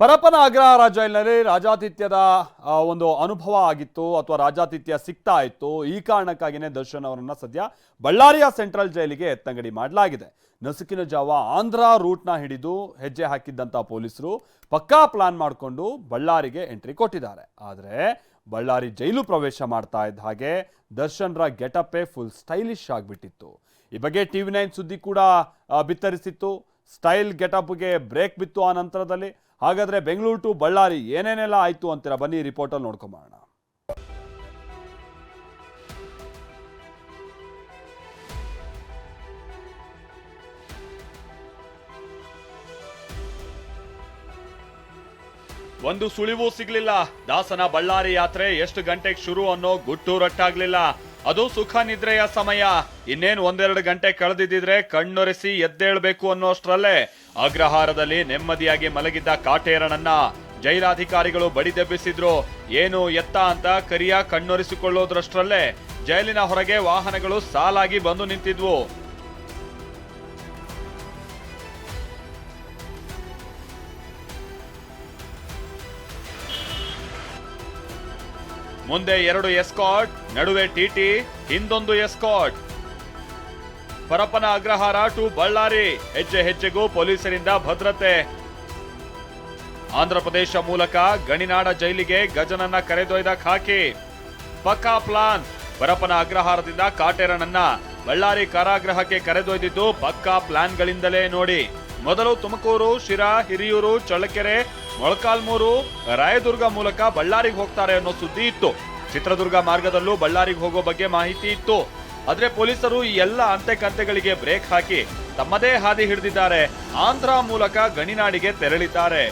ಪರಪ್ಪನ ಅಗ್ರಹಾರ ಜೈಲಿನಲ್ಲಿ ರಾಜಾತಿಥ್ಯದ ಒಂದು ಅನುಭವ ಆಗಿತ್ತು ಅಥವಾ ರಾಜಾತಿಥ್ಯ ಸಿಗ್ತಾ ಇತ್ತು. ಈ ಕಾರಣಕ್ಕಾಗಿಯೇ ದರ್ಶನ್ ಅವರನ್ನು ಸದ್ಯ ಬಳ್ಳಾರಿಯ ಸೆಂಟ್ರಲ್ ಜೈಲಿಗೆ ಎತ್ತಂಗಡಿ ಮಾಡಲಾಗಿದೆ. ನಸುಕಿನ ಜಾವ ಆಂಧ್ರ ರೂಟ್ನ ಹಿಡಿದು ಹೆಜ್ಜೆ ಹಾಕಿದ್ದಂಥ ಪೊಲೀಸರು ಪಕ್ಕಾ ಪ್ಲಾನ್ ಮಾಡಿಕೊಂಡು ಬಳ್ಳಾರಿಗೆ ಎಂಟ್ರಿ ಕೊಟ್ಟಿದ್ದಾರೆ. ಆದರೆ ಬಳ್ಳಾರಿ ಜೈಲು ಪ್ರವೇಶ ಮಾಡ್ತಾ ಇದ್ದ ಹಾಗೆ ದರ್ಶನ್ರ ಗೆಟಪ್ಪೇ ಫುಲ್ ಸ್ಟೈಲಿಶ್ ಆಗಿಬಿಟ್ಟಿತ್ತು. ಈ ಬಗ್ಗೆ ಟಿವಿ ನೈನ್ ಸುದ್ದಿ ಕೂಡ ಬಿತ್ತರಿಸಿತ್ತು. ಸ್ಟೈಲ್ ಗೆಟಪ್ಗೆ ಬ್ರೇಕ್ ಬಿತ್ತು ಆ ನಂತರದಲ್ಲಿ. ಹಾಗಾದ್ರೆ ಬೆಂಗಳೂರು ಟು ಬಳ್ಳಾರಿ ಏನೇನೆಲ್ಲ ಆಯ್ತು ಅಂತೀರಾ? ಬನ್ನಿ ರಿಪೋರ್ಟಲ್ಲಿ ನೋಡ್ಕೊಂಬೋಣ ಒಂದು ಸುಳಿವು ಸಿಗಲಿಲ್ಲ. ದಾಸನ ಬಳ್ಳಾರಿ ಯಾತ್ರೆ ಎಷ್ಟು ಗಂಟೆಗೆ ಶುರು ಅನ್ನೋ ಗುಟ್ಟು ರಟ್ಟಾಗ್ಲಿಲ್ಲ. ಅದು ಸುಖ ನಿದ್ರೆಯ ಸಮಯ. ಇನ್ನೇನ್ ಒಂದೆರಡು ಗಂಟೆ ಕಳೆದಿದ್ದಿದ್ರೆ ಕಣ್ಣೊರೆಸಿ ಎದ್ದೇಳಬೇಕು ಅನ್ನೋಷ್ಟರಲ್ಲೇ. ಅಗ್ರಹಾರದಲ್ಲಿ ನೆಮ್ಮದಿಯಾಗಿ ಮಲಗಿದ್ದ ಕಾಟೇರನನ್ನ ಜೈಲಾಧಿಕಾರಿಗಳು ಬಡಿದೆಬ್ಬಿಸಿದ್ರು ಏನು ಎತ್ತ ಅಂತ ಕರಿಯ ಕಣ್ಣೊರೆಸಿಕೊಳ್ಳೋದ್ರಷ್ಟರಲ್ಲೇ. ಜೈಲಿನ ಹೊರಗೆ ವಾಹನಗಳು ಸಾಲಾಗಿ ಬಂದು ನಿಂತಿದ್ವು. ಮುಂದೆ ಎರಡು ಎಸ್ಕಾಟ್, ನಡುವೆ ಟಿಟಿ ಹಿಂದೊಂದು ಎಸ್ಕಾಟ್. ಪರಪ್ಪನ ಅಗ್ರಹಾರ ಟು ಬಳ್ಳಾರಿ, ಹೆಜ್ಜೆ ಹೆಜ್ಜೆಗೂ ಪೊಲೀಸರಿಂದ ಭದ್ರತೆ. ಆಂಧ್ರಪ್ರದೇಶ ಮೂಲಕ ಗಣಿನಾಡ ಜೈಲಿಗೆ ಗಜನನ್ನ ಕರೆದೊಯ್ದ ಖಾಕಿ. ಪಕ್ಕಾ ಪ್ಲಾನ್, ಪರಪ್ಪನ ಅಗ್ರಹಾರದಿಂದ ಕಾಟೇರನನ್ನ ಬಳ್ಳಾರಿ ಕಾರಾಗೃಹಕ್ಕೆ ಕರೆದೊಯ್ದಿದ್ದು ಪಕ್ಕಾ ಪ್ಲಾನ್ಗಳಿಂದಲೇ ನೋಡಿ. ಮೊದಲು ತುಮಕೂರು, ಶಿರಾ, ಹಿರಿಯೂರು, ಚಳ್ಳಕೆರೆ, ಮೊಳಕಾಲ್ಮೂರು, ರಾಯದುರ್ಗ ಮೂಲಕ ಬಳ್ಳಾರಿಗೆ ಹೋಗ್ತಾರೆ ಅನ್ನೋ ಸುದ್ದಿ ಇತ್ತು. ಚಿತ್ರದುರ್ಗ ಮಾರ್ಗದಲ್ಲೂ ಬಳ್ಳಾರಿಗೆ ಹೋಗೋ ಬಗ್ಗೆ ಮಾಹಿತಿ ಇತ್ತು. ಆದ್ರೆ ಪೊಲೀಸರು ಈ ಎಲ್ಲ ಅಂತೆ ಕಂತೆಗಳಿಗೆ ಬ್ರೇಕ್ ಹಾಕಿ ತಮ್ಮದೇ ಹಾದಿ ಹಿಡಿದಿದ್ದಾರೆ. ಆಂಧ್ರ ಮೂಲಕ ಗಣಿನಾಡಿಗೆ ತೆರಳಿದ್ದಾರೆ.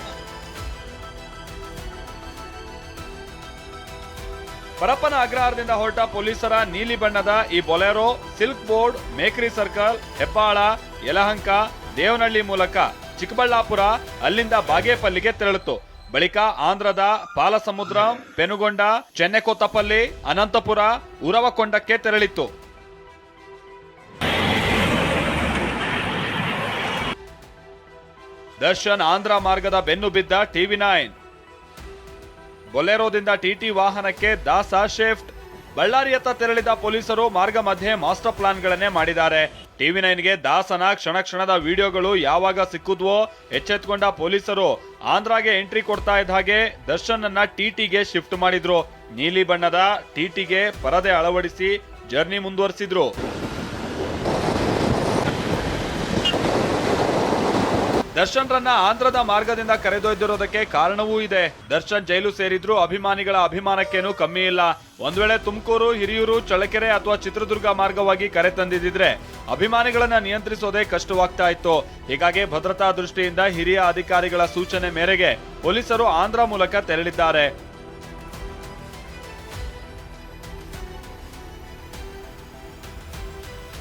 ಪರಪ್ಪನ ಅಗ್ರಹಾರದಿಂದ ಹೊರಟ ಪೊಲೀಸರ ನೀಲಿ ಬಣ್ಣದ ಈ Bolero, silk board, Mekhri circle, Hebbal, Yelahanka Devanahalli ಮೂಲಕ ಚಿಕ್ಕಬಳ್ಳಾಪುರ, ಅಲ್ಲಿಂದ ಬಾಗೇಪಲ್ಲಿಗೆ ತೆರಳಿತು ಬಳಿಕ ಆಂಧ್ರದ ಪಾಲಸಮುದ್ರ, ಪೆನುಗೊಂಡ ಚೆನ್ನೆಕೋತಪಲ್ಲಿ ಅನಂತಪುರ, ಉರವಕೊಂಡಕ್ಕೆ ತೆರಳಿತು ದರ್ಶನ್ ಆಂಧ್ರ ಮಾರ್ಗದ ಬೆನ್ನು ಬಿದ್ದ ಟಿವಿ ನೈನ್. ಬೊಲೆರೋದಿಂದ ಟಿಟಿ ವಾಹನಕ್ಕೆ ದಾಸ ಶಿಫ್ಟ್. ಬಳ್ಳಾರಿಯತ್ತ ತೆರಳಿದ ಪೊಲೀಸರು ಮಾರ್ಗ ಮಧ್ಯೆ ಮಾಸ್ಟರ್ ಪ್ಲಾನ್ಗಳನ್ನೇ ಮಾಡಿದ್ದಾರೆ. ಟಿವಿ ನೈನ್ಗೆ ದಾಸನ ಕ್ಷಣ ಕ್ಷಣದ ವಿಡಿಯೋಗಳು ಯಾವಾಗ ಸಿಕ್ಕುದ್ವೋ ಎಚ್ಚೆತ್ಕೊಂಡ ಪೊಲೀಸರು ಆಂಧ್ರಾಗೆ ಎಂಟ್ರಿ ಕೊಡ್ತಾ ಇದ್ದ ಹಾಗೆ ದರ್ಶನ್ ಅನ್ನ ಟಿಟಿಗೆ ಶಿಫ್ಟ್ ಮಾಡಿದ್ರು. ನೀಲಿ ಬಣ್ಣದ ಟಿಟಿಗೆ ಪರದೆ ಅಳವಡಿಸಿ ಜರ್ನಿ ಮುಂದುವರಿಸಿದ್ರು. ದರ್ಶನ್ ರನ್ನ ಆಂಧ್ರದ ಮಾರ್ಗದಿಂದ ಕರೆದೊಯ್ದಿರೋದಕ್ಕೆ ಕಾರಣವೂ ಇದೆ. ದರ್ಶನ್ ಜೈಲು ಸೇರಿದ್ರು ಅಭಿಮಾನಿಗಳ ಅಭಿಮಾನಕ್ಕೇನು ಕಮ್ಮಿ ಇಲ್ಲ. ಒಂದ್ ವೇಳೆ ತುಮಕೂರು, ಹಿರಿಯೂರು, ಚಳ್ಳಕೆರೆ ಅಥವಾ ಚಿತ್ರದುರ್ಗ ಮಾರ್ಗವಾಗಿ ಕರೆ ತಂದಿದ್ರೆ ಅಭಿಮಾನಿಗಳನ್ನ ನಿಯಂತ್ರಿಸೋದೇ ಕಷ್ಟವಾಗ್ತಾ ಇತ್ತು. ಹೀಗಾಗಿ ಭದ್ರತಾ ದೃಷ್ಟಿಯಿಂದ ಹಿರಿಯ ಅಧಿಕಾರಿಗಳ ಸೂಚನೆ ಮೇರೆಗೆ ಪೊಲೀಸರು ಆಂಧ್ರ ಮೂಲಕ ತೆರಳಿದ್ದಾರೆ.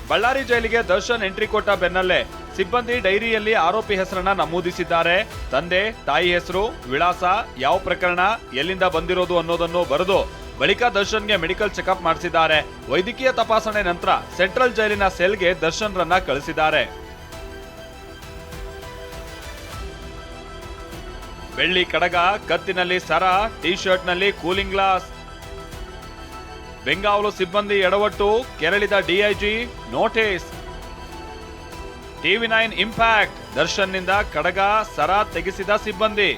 ಬಳ್ಳಾರಿ ಜೈಲಿಗೆ ದರ್ಶನ್ ಎಂಟ್ರಿ ಕೊಟ್ಟ ಬೆನ್ನಲ್ಲೇ ಸಿಬ್ಬಂದಿ ಡೈರಿಯಲ್ಲಿ ಆರೋಪಿ ಹೆಸರನ್ನ ನಮೂದಿಸಿದ್ದಾರೆ. ತಂದೆ, ತಾಯಿ ಹೆಸರು, ವಿಳಾಸ, ಯಾವ ಪ್ರಕರಣ, ಎಲ್ಲಿಂದ ಬಂದಿರೋದು ಅನ್ನೋದನ್ನು ಬರೆದು ಬಳಿಕ ದರ್ಶನ್ಗೆ ಮೆಡಿಕಲ್ ಚೆಕಪ್ ಮಾಡಿಸಿದ್ದಾರೆ. ವೈದ್ಯಕೀಯ ತಪಾಸಣೆ ನಂತರ ಸೆಂಟ್ರಲ್ ಜೈಲಿನ ಸೆಲ್ಗೆ ದರ್ಶನ್ ರನ್ನ ಕಳಿಸಿದ್ದಾರೆ. ಬೆಳ್ಳಿ ಕಡಗ, ಕತ್ತಿನಲ್ಲಿ ಸರ ಟಿ ಶರ್ಟ್ನಲ್ಲಿ ಕೂಲಿಂಗ್ ಗ್ಲಾಸ್. ಬೆಂಗಾವಲು ಸಿಬ್ಬಂದಿ ಎಡವಟ್ಟು, ಕೆರಳಿದ DIG notice. TV nine impact. ದರ್ಶನ್ನಿಂದ ಕಡಗ ಸರ ತೆಗೆಸಿದ ಸಿಬ್ಬಂದಿ.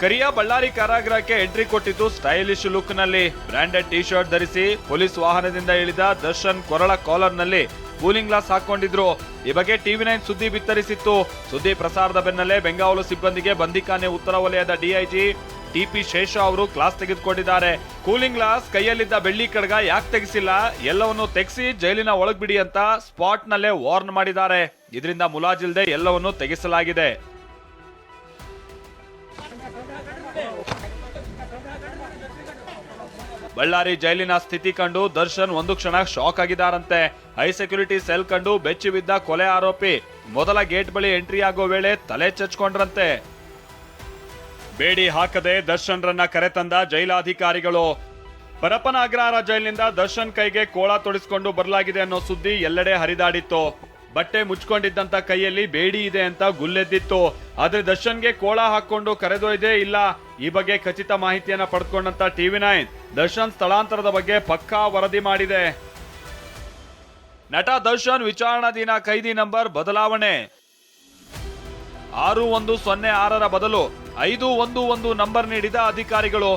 ಕರಿಯ ಬಳ್ಳಾರಿ ಕಾರಾಗೃಹಕ್ಕೆ ಎಂಟ್ರಿ ಕೊಟ್ಟಿದ್ದು ಸ್ಟೈಲಿಶ್ ಲುಕ್ನಲ್ಲಿ ಬ್ರಾಂಡೆಡ್ ಟಿ ಶರ್ಟ್ ಧರಿಸಿ ಪೊಲೀಸ್ ವಾಹನದಿಂದ ಇಳಿದ ದರ್ಶನ್ ಕೊರಳ ಕಾಲರ್ನಲ್ಲಿ ಕೂಲಿಂಗ್ ಗ್ಲಾಸ್ ಹಾಕೊಂಡಿದ್ರು. ಈ ಬಗ್ಗೆ ಟಿವಿ ನೈನ್ ಸುದ್ದಿ ಬಿತ್ತರಿಸಿತ್ತು. ಸುದ್ದಿ ಪ್ರಸಾರದ ಬೆನ್ನಲ್ಲೇ ಬೆಂಗಾವಲು ಸಿಬ್ಬಂದಿಗೆ ಬಂದಿಖಾನೆ ಉತ್ತರ ವಲಯದ ಡಿಐಜಿ ಟಿಪಿ ಶೇಷ ಅವರು ಕ್ಲಾಸ್ ತೆಗೆದುಕೊಂಡಿದ್ದಾರೆ. ಕೂಲಿಂಗ್ ಗ್ಲಾಸ್, ಕೈಯಲ್ಲಿದ್ದ ಬೆಳ್ಳಿ ಕಡಗ ಯಾಕೆ ತೆಗೆಸಿಲ್ಲ? ಎಲ್ಲವನ್ನು ತೆಗೆಸಿ ಜೈಲಿನ ಒಳಗ್ ಬಿಡಿ ಅಂತ ಸ್ಪಾಟ್ ನಲ್ಲೇ ವಾರ್ನ್ ಮಾಡಿದ್ದಾರೆ. ಇದರಿಂದ ಮುಲಾಜಿಲ್ದೆ ಎಲ್ಲವನ್ನು ತೆಗೆಸಲಾಗಿದೆ. ಬಳ್ಳಾರಿ ಜೈಲಿನ ಸ್ಥಿತಿ ಕಂಡು ದರ್ಶನ್ ಒಂದು ಕ್ಷಣ ಶಾಕ್ ಆಗಿದ್ದಾರಂತೆ. ಹೈ ಸೆಕ್ಯೂರಿಟಿ ಸೆಲ್ ಕಂಡು ಬೆಚ್ಚಿ ಬಿದ್ದ ಕೊಲೆ ಆರೋಪಿ. ಮೊದಲ ಗೇಟ್ ಬಳಿ ಎಂಟ್ರಿ ಆಗೋ ವೇಳೆ ತಲೆ ಚಚ್ಕೊಂಡ್ರಂತೆ. ಬೇಡಿ ಹಾಕದೆ ದರ್ಶನ್ ರನ್ನ ಕರೆತಂದ ಜೈಲಾಧಿಕಾರಿಗಳು. ಪರಪನ ಅಗ್ರಹಾರ ಜೈಲಿನಿಂದ ದರ್ಶನ್ ಕೈಗೆ ಕೋಳ ತೊಡಿಸಿಕೊಂಡು ಬರಲಾಗಿದೆ ಅನ್ನೋ ಸುದ್ದಿ ಎಲ್ಲೆಡೆ ಹರಿದಾಡಿತ್ತು. ಬಟ್ಟೆ ಮುಚ್ಕೊಂಡಿದ್ದಂತ ಕೈಯಲ್ಲಿ ಬೇಡಿ ಇದೆ ಅಂತ ಗುಲ್ಲೆದ್ದಿತ್ತು. ಆದ್ರೆ ದರ್ಶನ್ಗೆ ಕೋಳ ಹಾಕೊಂಡು ಕರೆದೊಯ್ದೇ ಇಲ್ಲ. ಈ ಬಗ್ಗೆ ಖಚಿತ ಮಾಹಿತಿಯನ್ನ ಪಡೆದುಕೊಂಡಂತ ಟಿವಿ ನೈನ್. ದರ್ಶನ್ ಸ್ಥಳಾಂತರದ ಬಗ್ಗೆ ಪಕ್ಕಾ ವರದಿ ಮಾಡಿದೆ. ನಟ ದರ್ಶನ್ ವಿಚಾರಣಾಧೀನ ಕೈದಿ ನಂಬರ್ ಬದಲಾವಣೆ. ಆರು ಒಂದು ಸೊನ್ನೆ ಆರರ ಬದಲು ಐದು ಒಂದು ಒಂದು ನಂಬರ್ ನೀಡಿದ ಅಧಿಕಾರಿಗಳು.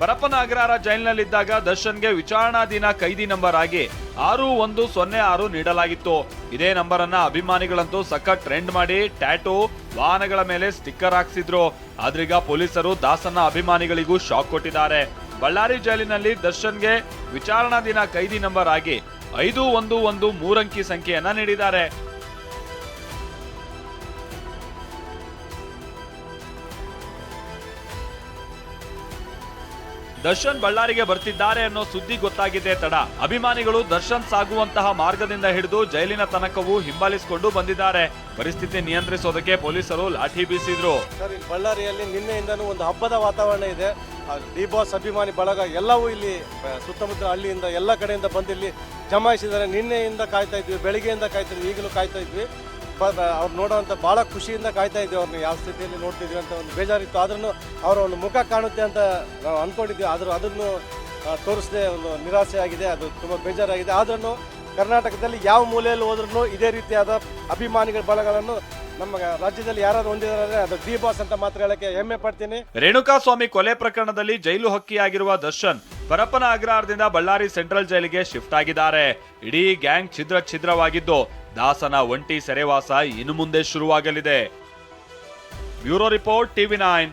ಪರಪ್ಪನ ಅಗ್ರಹಾರ ಜೈಲಿನಲ್ಲಿದ್ದಾಗ ದರ್ಶನ್ಗೆ ವಿಚಾರಣಾಧೀನ ಕೈದಿ ನಂಬರ್ ಆಗಿ ಆರು ಒಂದು ಸೊನ್ನೆ ಆರು ನೀಡಲಾಗಿತ್ತು. ಇದೇ ನಂಬರ್ ಅನ್ನ ಅಭಿಮಾನಿಗಳಂತೂ ಸಖತ್ ಟ್ರೆಂಡ್ ಮಾಡಿ ಟ್ಯಾಟೂ, ವಾಹನಗಳ ಮೇಲೆ ಸ್ಟಿಕ್ಕರ್ ಹಾಕ್ಸಿದ್ರು. ಆದ್ರೀಗ ಪೊಲೀಸರು ದಾಸನ್ನ ಅಭಿಮಾನಿಗಳಿಗೂ ಶಾಕ್ ಕೊಟ್ಟಿದ್ದಾರೆ. ಬಳ್ಳಾರಿ ಜೈಲಿನಲ್ಲಿ ದರ್ಶನ್ಗೆ ವಿಚಾರಣಾಧೀನ ಕೈದಿ ನಂಬರ್ ಆಗಿ ಐದು ಒಂದು ಒಂದು ಮೂರಂಕಿ ಸಂಖ್ಯೆಯನ್ನ ನೀಡಿದ್ದಾರೆ. ದರ್ಶನ್ ಬಳ್ಳಾರಿಗೆ ಬರ್ತಿದ್ದಾರೆ ಅನ್ನೋ ಸುದ್ದಿ ಗೊತ್ತಾಗಿದೆ ತಡ. ಅಭಿಮಾನಿಗಳು ದರ್ಶನ್ ಸಾಗುವಂತಹ ಮಾರ್ಗದಿಂದ ಹಿಡಿದು ಜೈಲಿನ ತನಕವೂ ಹಿಂಬಾಲಿಸಿಕೊಂಡು ಬಂದಿದ್ದಾರೆ. ಪರಿಸ್ಥಿತಿ ನಿಯಂತ್ರಿಸೋದಕ್ಕೆ ಪೊಲೀಸರು ಲಾಠಿ ಬೀಸಿದ್ರು. ಬಳ್ಳಾರಿಯಲ್ಲಿ ನಿನ್ನೆಯಿಂದನೂ ಒಂದು ಹಬ್ಬದ ವಾತಾವರಣ ಇದೆ. ಡಿ ಬಾಸ್ ಅಭಿಮಾನಿ ಬಳಗ ಎಲ್ಲವೂ ಇಲ್ಲಿ ಸುತ್ತಮುತ್ತ ಹಳ್ಳಿಯಿಂದ ಎಲ್ಲ ಕಡೆಯಿಂದ ಬಂದಿಲ್ಲಿ ಜಮಾಯಿಸಿದ್ದಾರೆ. ನಿನ್ನೆಯಿಂದ ಕಾಯ್ತಾ ಇದ್ವಿ, ಬೆಳಿಗ್ಗೆಯಿಂದ ಕಾಯ್ತಾ ಇದ್ವಿ, ಈಗಲೂ ಕಾಯ್ತಾ ಇದ್ವಿ. ಅವ್ರು ನೋಡೋವಂಥ ಭಾಳ ಖುಷಿಯಿಂದ ಕಾಯ್ತಾ ಇದ್ದೀವಿ ಅವ್ರನ್ನ ಯಾವ ಸ್ಥಿತಿಯಲ್ಲಿ ನೋಡ್ತಿದ್ವಿ ಅಂತ ಒಂದು ಬೇಜಾರಿತ್ತು. ಆದ್ರೂ ಅವರ ಒಂದು ಮುಖ ಕಾಣುತ್ತೆ ಅಂತ ನಾವು ಅಂದ್ಕೊಂಡಿದ್ವಿ ಆದರೂ ಅದನ್ನು ತೋರಿಸಿದೆ ಒಂದು ನಿರಾಸೆ ಆಗಿದೆ. ಅದು ತುಂಬ ಬೇಜಾರಾಗಿದೆ. ಆದ್ರೂ ಕರ್ನಾಟಕದಲ್ಲಿ ಯಾವ ಮೂಲೆಯಲ್ಲಿ ಹೋದ್ರೂ ಇದೇ ರೀತಿಯಾದ ಅಭಿಮಾನಿಗಳ ಬಳಗಳನ್ನು ನಮ್ಮ ರಾಜ್ಯದಲ್ಲಿ ಯಾರಾದ್ರು ಹೊಂದಿದ್ದಾರೆ ಅದು ಡಿ ಬಾಸ್ ಅಂತ ಮಾತ್ರ ಹೇಳಕ್ಕೆ ಹೆಮ್ಮೆ ಪಡ್ತೀನಿ. ರೇಣುಕಾ ಸ್ವಾಮಿ ಕೊಲೆ ಪ್ರಕರಣದಲ್ಲಿ ಜೈಲು ಹಕ್ಕಿಯಾಗಿರುವ ದರ್ಶನ್ ಪರಪ್ಪನ ಅಗ್ರಹಾರದಿಂದ ಬಳ್ಳಾರಿ ಸೆಂಟ್ರಲ್ ಜೈಲಿಗೆ ಶಿಫ್ಟ್ ಆಗಿದ್ದಾರೆ. ಇಡೀ ಗ್ಯಾಂಗ್ ಛಿದ್ರ ಛಿದ್ರವಾಗಿದ್ದು ದಾಸನ ಒಂಟಿ ಸೆರೆವಾಸ ಇನ್ನು ಮುಂದೆ ಶುರುವಾಗಲಿದೆ. Bureau report, TV nine.